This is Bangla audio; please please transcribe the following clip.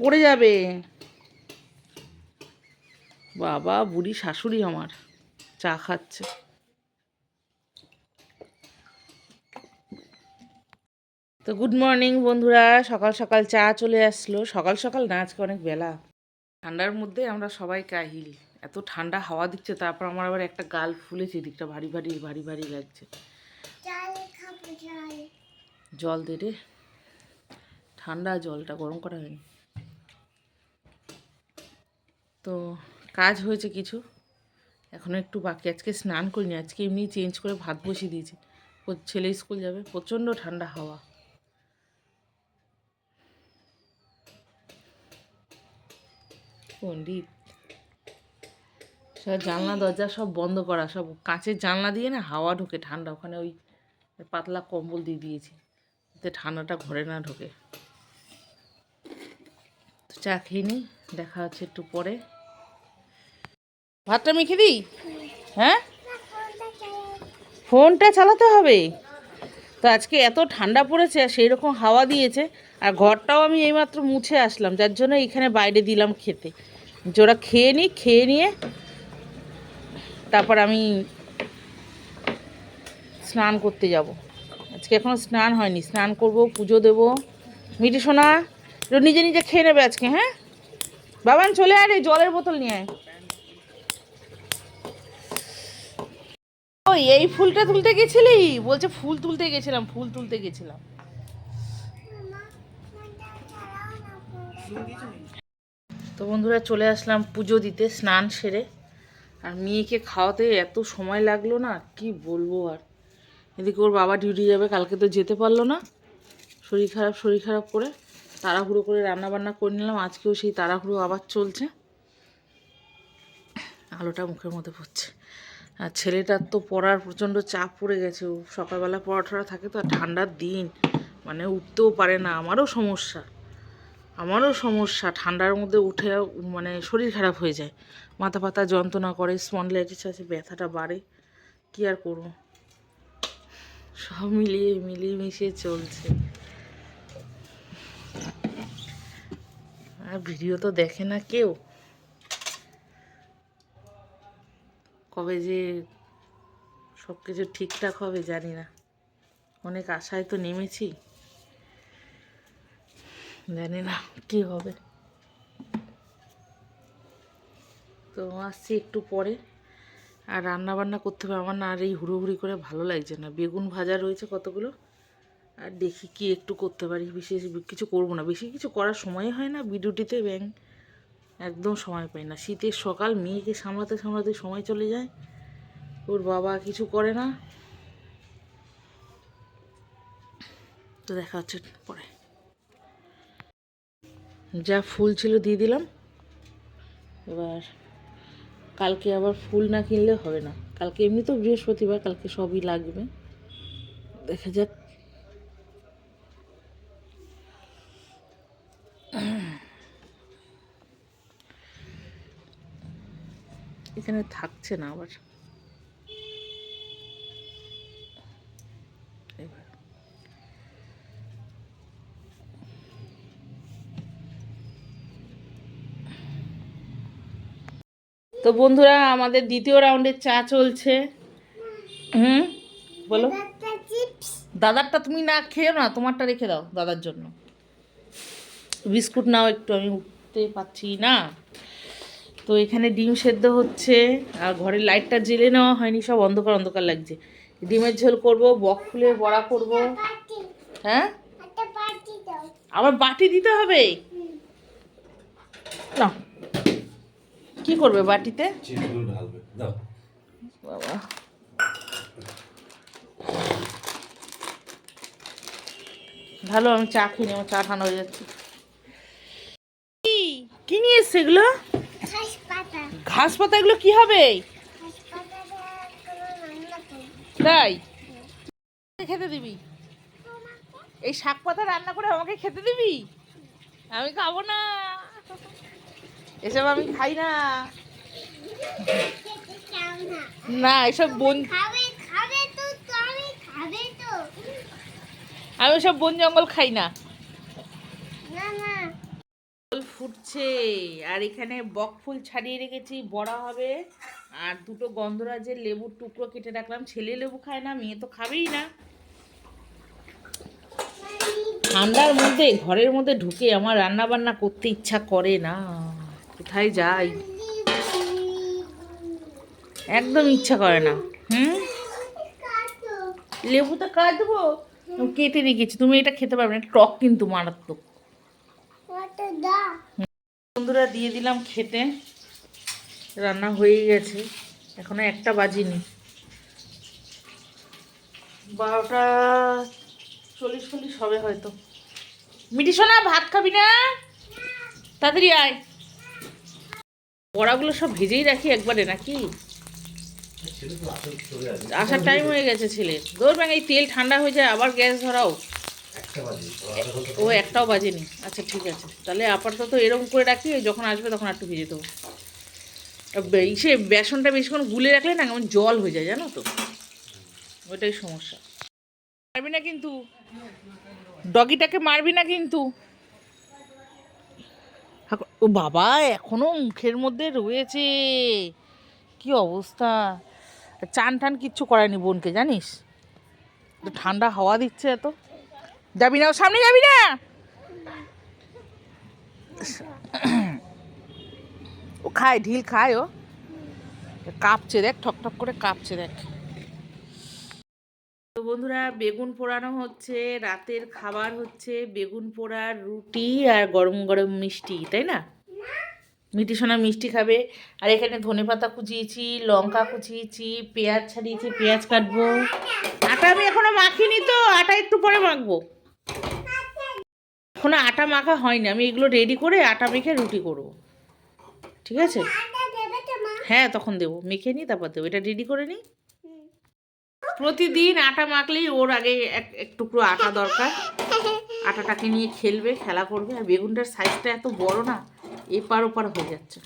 পড়ে যাবে। বাবা বুড়ি শাশুড়ি আমার। চা খাচ্ছে। তো গুড মর্নিং বন্ধুরা সকাল সকাল চা চলে আসলো। সকাল সকাল না আজকে অনেক বেলা। ঠান্ডার মধ্যে আমরা সবাই কাহিল। এত ঠান্ডা হাওয়া দিচ্ছে তারপর আমার আবার একটা গাল ফুলেছে দিকটা ভারী ভারী ভারী ভারী লাগছে। জল দে রে। ঠান্ডা জলটা গরম করা হয়নি। তো কাজ হয়েছে কিছু। এখনও একটু বাকি। আজকে স্নান করিনি। আজকে এমনি চেঞ্জ করে ভাত বসিয়ে দিয়েছি। ছেলে স্কুল যাবে। প্রচণ্ড ঠান্ডা হাওয়া। পণ্ডিত, সব জানলা, দরজা সব বন্ধ করা। সব কাঁচের জানলা দিয়ে না হাওয়া ঢোকে ঠান্ডা। ওখানে ওই পাতলা কম্বল দিয়ে দিয়েছি। যাতে ঠান্ডাটা ঘরে না ঢোকে। চা খেয়ে দেখা হচ্ছে একটু পরে। ভাতটা মেখে দিই? হ্যাঁ? ফোনটা চালাতে হবে। তো আজকে এত ঠান্ডা পড়েছে আর সেই রকম হাওয়া দিয়েছে আর ঘরটাও আমি এইমাত্র মুছে আসলাম যার জন্য এখানে বাইরে দিলাম খেতে। জোরা খেয়ে নিই খেয়ে নিয়ে তারপর আমি স্নান করতে যাব। আজকে এখনও স্নান হয়নি স্নান করব পুজো দেব। মিটি সোনা নিজে নিজে খেয়ে নেবে আজকে হ্যাঁ? বাবান, চলে আয় রে, জলের বোতল নিয়ে আয়। ওই, এই ফুলটা তুলতে গেছিলি? বলছে ফুল তুলতে গেছিলাম, ফুল তুলতে গেছিলাম। তো বন্ধুরা, চলে আসলাম পুজো দিতে, স্নান সেরে। আর মেয়েকে খাওয়াতে এত সময় লাগল না, কি বলব আর। এদিকে ওর বাবা ডিউটি যাবে, কালকে তো যেতে পারল না। শরীর খারাপ শরীর খারাপ করে। তাড়াহুড়ো করে রান্না বান্না করে নিলাম। আজকেও সেই তাড়াহুড়ো আবার চলছে। আলোটা মুখের মধ্যে পড়ছে। আর ছেলেটার তো পড়ার প্রচণ্ড চাপ পড়ে গেছে। ও সকালবেলা পড়াঠরা থাকে তো, আর ঠান্ডার দিন। মানে উঠতেও পারে না। আমারও সমস্যা। আমারও সমস্যা। ঠান্ডার মধ্যে উঠে মানে শরীর খারাপ হয়ে যায়। মাথা পাতা যন্ত্রণা করে, স্পন্ডলাইটিস আছে, ব্যথাটা বাড়ে। কী আর করব? সব মিলিয়ে মিলিয়ে মিশিয়ে চলছে। আর ভিডিও তো দেখে না কেউ। কবে যে সব কিছু ঠিকঠাক হবে জানি না। অনেক আশায় তো নেমেছি। জানি না কি হবে। তো আসছি একটু পরে। আর রান্না বান্না করতে হবে আমার না আর এই হুড়োহুড়ি করে ভালো লাগছে না। বেগুন ভাজা রয়েছে কতগুলো? আর দেখি কি একটু করতে পারি। বিশেষ কিছু করব না। বেশি কিছু করার সময় হয় না। ভিডিওটিতে ব্যাং। একদম সময় পাই না। শীতের সকাল, মেয়েকে সামলাতে সামলাতে সময় চলে যায়। ওর বাবা কিছু করে না। তো দেখা হচ্ছে পরে। যা ফুল ছিল দিয়ে দিলাম। এবার কালকে আবার ফুল না কিনলে হবে না। কালকে এমনি তো বৃহস্পতিবার, কালকে সবই লাগবে। দেখা যাক এখানে থাকছে না আবার। তো বন্ধুরা, আমাদের দ্বিতীয় রাউন্ডের চা চলছে। হুম? বলো। দাদারটা তুমি না খেয়েও না, তোমারটা রেখে দাও দাদার জন্য। বিস্কুট নাও একটু, আমি উঠতে পাচ্ছি না। তো এখানে ডিম সেদ্ধ হচ্ছে আর ঘরের লাইটটা জেলে নেওয়া হয়নি সব অন্ধকার অন্ধকার লাগছে। ডিমের ঝোল করব বক ফুলের বড়া করব। হ্যাঁ? আবার বাটি দিতে হবে? না। কি করবে বাটিতে? বাবা। ভালো আমি চা খেয়ে আমার চা ঠান্ডা হয়ে যাচ্ছে। কি নিয়ে এসছে এগুলো? ঘাস পাতা এগুলো কি হবে? তাই? খেতে দিবি? এই শাক পাতা রান্না করে আমাকে খেতে দিবি? আমি খাব না। এসব আমি খাই না। না এসব বন আমি সব বন জঙ্গল খাই না না আর এখানে বক ফুল ছাড়িয়ে রেখেছি বড়া হবে আর দুটো গন্ধরাজের লেবুর টুকরো কেটে রাখলাম। ছেলে লেবু খায় না মেয়ে তো খাবেই না। ঠান্ডার মধ্যে ঘরের মধ্যে ঢুকে আমার রান্না বান্না করতে ইচ্ছা করে না। কোথায় যাই? একদম ইচ্ছা করে না। হুম? কাটো লেবুটা কাটবো? কেটে রেখেছি। তুমি এটা খেতে পারবে না টক কিন্তু মারাত্মক। বন্ধুরা, দিয়ে দিলাম খেতে। রান্না হয়ে গেছে। এখনও একটা বাজিনি। বারোটা চল্লিশ চল্লিশ হবে হয়তো। মিটি সোনা, ভাত খাবি না? তাড়াতাড়ি আয়। বড়াগুলো সব ভেজেই রাখি একবারে নাকি? আসার টাইম হয়ে গেছে ছেলে দৌড় ব্যাং এই তেল ঠান্ডা হয়ে যায়, আবার গ্যাস ধরাও। ও একটাও বাজেনি। আচ্ছা ঠিক আছে। তাহলে আপাতত এরকম করে রাখি যখন আসবে তখন একটু ভেজে দেবো। ইসে বেসনটা বেশিক্ষণ গুলে রাখলে না কেমন জল হয়ে যায়, জানো তো? ওইটাই সমস্যা। মারবি না কিন্তু? ডগিটাকে মারবি না কিন্তু? ও বাবা, এখনও মুখের মধ্যে রয়েছে। কি অবস্থা? চান টান কিচ্ছু করায়নি বোনকে, জানিস? ঠান্ডা হাওয়া দিচ্ছে এত। যাবি না, ও সামনে যাবি না? ও খায়, ঢিল খায় ও। কাঁপছে দেখ, ঠক ঠক করে কাঁপছে দেখ। তো বন্ধুরা, বেগুন পোড়ানো হচ্ছে, রাতের খাবার হচ্ছে বেগুন পোড়ার রুটি আর গরম গরম মিষ্টি, তাই না? মিটি সোনা মিষ্টি খাবে। আর এখানে ধনে পাতা কুচিয়েছি, লঙ্কা কুচিয়েছি, পেঁয়াজ ছাড়িয়েছি, পেঁয়াজ কাটবো। আটা আমি এখনও মাখিনি তো, আটা একটু পরে মাখবো। এখনও আটা মাখা হয়নি। আমি এগুলো রেডি করে আটা মেখে রুটি করব। ঠিক আছে? হ্যাঁ তখন দেবো। মেখে নিই তারপর দেবো। এটা রেডি করে নিই প্রতিদিন আটা মাখলেই ওর আগে এক এক টুকরো আটা দরকার। আটাটাকে নিয়ে খেলবে, খেলা করবে। আর বেগুনটার সাইজটা এত বড় না, এপার ওপার হয়ে যাচ্ছে।